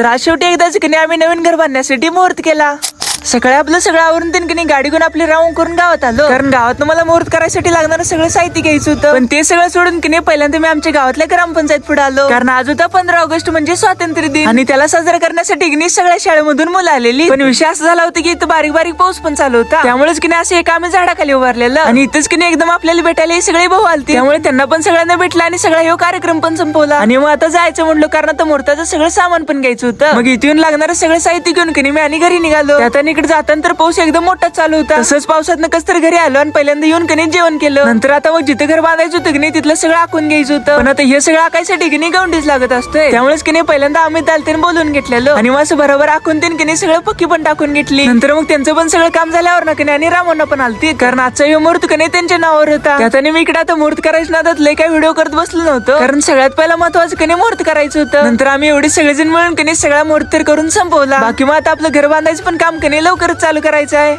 तर आज शेवटी एकदाच की आम्ही नवीन घर बांधण्यासाठी मुहूर्त केला. सगळं आपलं सगळं आवरून त्यांनी की गाडी घेऊन आपली राऊंड करून गावात आलो. कारण गावात मला मुहूर्त करायसाठी लागणारं सगळं साहित्य घ्यायचं होतं. पण ते सगळं सोडून की नाही पहिल्यांदा मी आमच्या गावातल्या ग्रामपंचायत पुढे आलो. कारण आज होता पंधरा ऑगस्ट म्हणजे स्वातंत्र्य दिन. आणि त्याला साजरा करण्यासाठी की सगळ्या शाळेमधून मुलं आलेली. पण विषय असा झाला होता की इथं बारीक बारीक पाऊस पण चालू होता. त्यामुळेच की नाही असं एका आम्ही झाडाखाली उभारलेलं. आणि इथंच की नाही एकदम आपल्याला भेटायला हे सगळे भाऊ आलते. त्यामुळे त्यांना पण सगळ्यांना भेटला आणि सगळा हे कार्यक्रम पण संपवला. आणि मग आता जायचं म्हणलो कारण आता मुहूर्ताचं सगळं सामान पण घ्यायचं होतं. मग इथून लागणारं सगळं साहित्य घेऊन की नाही मी आणि घरी निघालो. त्यात आणि इकडे जाताना तर पाऊस एकदम मोठा चालू होता. तसंच पावसात कस तर घरी आलो आणि पहिल्यांदा येऊन की जेवण केलं. नंतर आता मग जिथं घर बांधायचं होतं की नाही तिथलं सगळं आखून घ्यायचं होतं. पण आता हे सगळं आकायसाठी की नाही लागत असतोय. त्यामुळेच की नाही पहिल्यांदा आम्ही तालतेन बोलून घेतलेलं. आणि मग असं बरोबर आखून तीन की नाही सगळं पक्की पण टाकून घेतली. नंतर मग त्यांचं पण सगळं काम झाल्यावर ना की नाही आणि रामांना पण आलती. कारण आजचा हे मुहूर्त की नाही त्यांच्या नावावर होता. त्यात मी इकडे आता मुहूर्त करायचं नादात लय काय व्हिडिओ करत बसलो नव्हतं. कारण सगळ्यात पहिला महत्वाचं की नाही मुहूर्त करायचं होतं. नंतर आम्ही एवढे सगळेजण मिळून कने सगळा मुहूर्त करून संपवला. बाकी मग आता आपलं घर बांधायचं पण काम की नाही लवकरच चालू करायचं आहे.